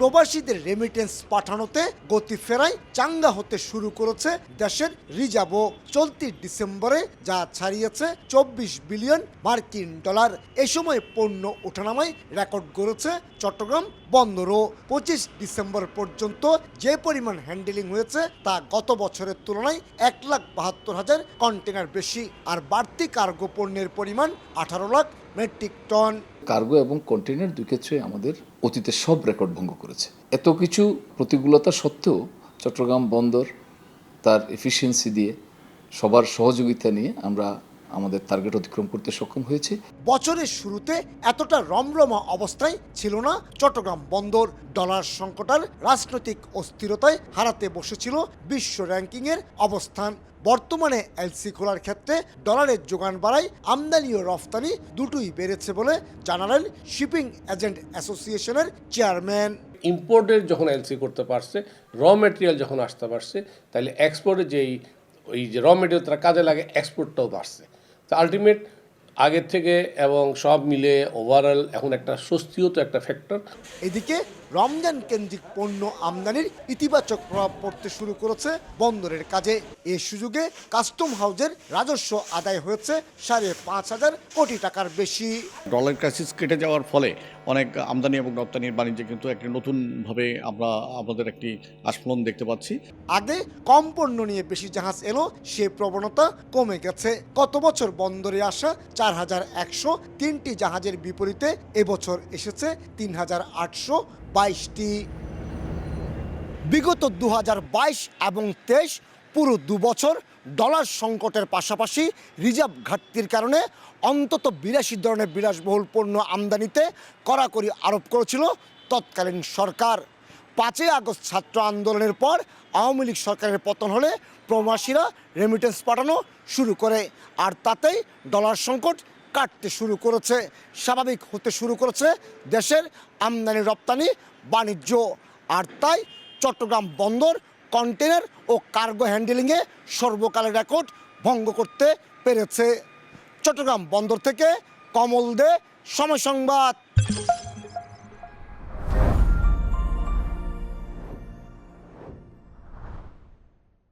প্রবাসীদের রেমিটেন্স পাঠানোতে গতি ফেরায় চাঙ্গা হতে শুরু করেছে দেশের রিজার্ভও। চলতি ডিসেম্বরে যা ছাড়িয়েছে চব্বিশ বিলিয়ন মার্কিন ডলার। এ সময় পণ্য ওঠানামায় রেকর্ড গড়েছে চট্টগ্রাম বন্দরও। পঁচিশ ডিসেম্বর পর্যন্ত যে পরিমাণ হ্যান্ডেলিং হয়েছে তা গত বছরের তুলনায় এক লাখ বাহাত্তর হাজার কন্টেনার বেশি। আর বাড়তি কার্গো পণ্যের পরিমাণ আঠারো লাখ মেট্রিক টন কার্গো এবং কন্টেনার দুই ক্ষেত্রে আমাদের অতীতে সব রেকর্ড ভঙ্গ করেছে। এত কিছু প্রতিকূলতা সত্ত্বেও চট্টগ্রাম বন্দর তার এফিসিয়েন্সি দিয়ে সবার সহযোগিতা নিয়ে আমরা আমাদের টার্গেট অতিক্রম করতে সক্ষম হয়েছে। বছরের শুরুতে এতটা রমরমা অবস্থায় ছিল না। চট্টগ্রাম বন্দর ডলার সংকটার রাজনৈতিক অস্থিরতায় হারাতে বসেছিল বিশ্ব র্যাঙ্কিংয়ের অবস্থান। বর্তমানে এলসি খোলার ক্ষেত্রে ডলারের যোগান বাড়ায় আমদানি ও রফতানি দুটোই বেড়েছে বলে জানালেন শিপিং এজেন্ট অ্যাসোসিয়েশনের চেয়ারম্যান। ইম্পোর্টের যখন এলসি করতে পারছে র মেটেরিয়াল যখন আসতে পারছে তাহলে এক্সপোর্টের যেই ওই যে র মেটেরিয়াল তারা কাজে লাগে এক্সপোর্টটাও বাড়ছে। তো আলটিমেট আগের থেকে এবং সব মিলে ওভারঅল এখন একটা স্বস্তিও তো একটা ফ্যাক্টর এদিকে রমজান কেন্দ্রিক পণ্য আমদানির ইতিবাচক প্রভাব পড়তে শুরু করেছে বন্দরের কাজে। এ সুযোগে কাস্টম হাউজের রাজস্ব আদায় হয়েছে সাড়ে পাঁচ হাজার কোটি টাকার বেশি। ডলার ক্রাইসিস কেটে যাওয়ার ফলে অনেক আমদানি এবং রপ্তানির বাণিজ্যে কিন্তু একটি নতুনভাবে আমরা আমাদের একটি আস্ফলন দেখতে পাচ্ছি। আগে কম পণ্য নিয়ে বেশি জাহাজ এলো সে প্রবণতা কমে গেছে। গত বছর বন্দরে আসা চার হাজার একশো তিনটি জাহাজের বিপরীতে এবছর এসেছে তিন হাজার আটশো বাইশটি। বিগত দু হাজার বাইশ এবং তেইশ পুরো দু বছর ডলার সংকটের পাশাপাশি রিজার্ভ ঘাটতির কারণে অন্তত বিরাশি ধরনের বিলাসবহুল পণ্য আমদানিতে কড়াকড়ি আরোপ করেছিল তৎকালীন সরকার। পাঁচই আগস্ট ছাত্র আন্দোলনের পর আওয়ামী লীগ সরকারের পতন হলে প্রবাসীরা রেমিটেন্স পাঠানো শুরু করে আর তাতেই ডলার সংকট কাটতে শুরু করেছে। স্বাভাবিক হতে শুরু করেছে দেশের আমদানি রপ্তানি বাণিজ্য আর তাই চট্টগ্রাম বন্দর কন্টেনার ও কার্গো হ্যান্ডেলিংয়ে সর্বকালের রেকর্ড ভঙ্গ করতে পেরেছে। চট্টগ্রাম বন্দর থেকে কমল দে, সময় সংবাদ।